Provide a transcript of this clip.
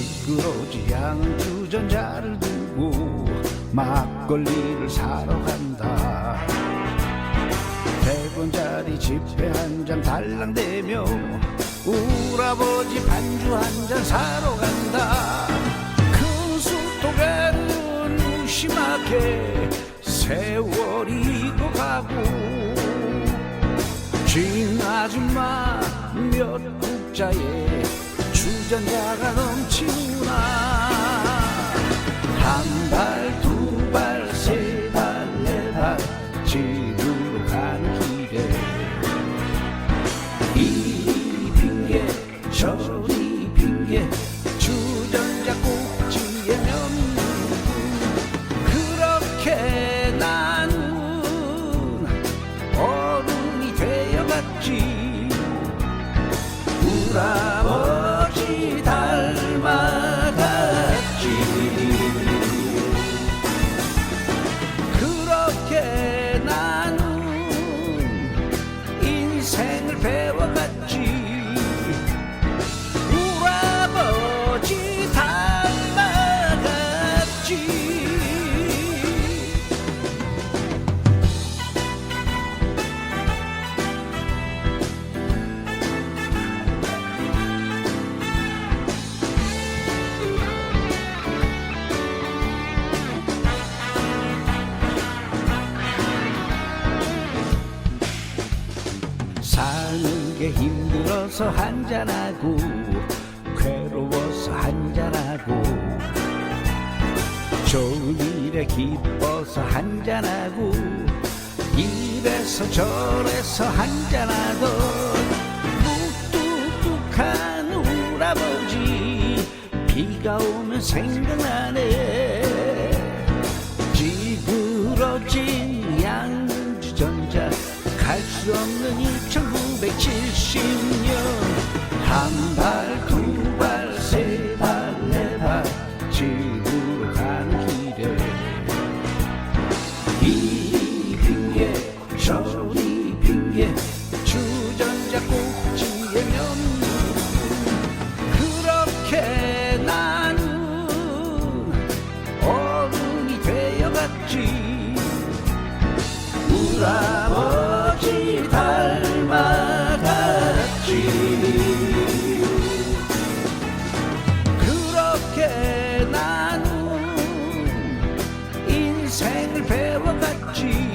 세상 주전자를 두고 막걸리를 사러 간다. 백원짜리 지폐 한 장 달랑대며 우라버지 반주 한 잔 사러 간다. 큰 수도가는 무심하게 세월이 익어가고 진 아줌마 몇 국자에 주전자가 넘치구나 prepare 사는 게 힘들어서 한잔하고 괴로워서 한잔하고 좋은 일에 기뻐서 한잔하고 이래서 저래서 한잔하던 무뚝뚝한 우라버지 비가 오면 생각나네. 찌그러진 양주전자 갈 수 없는 1970년 한 발 두 발 세 발 네발 가는 길에 이리 핑계 저리 핑계 주전자 꼭지에 명문 그렇게 나는 어른이 되어갔지. 우리 그렇게 나는 인생을 배워갔지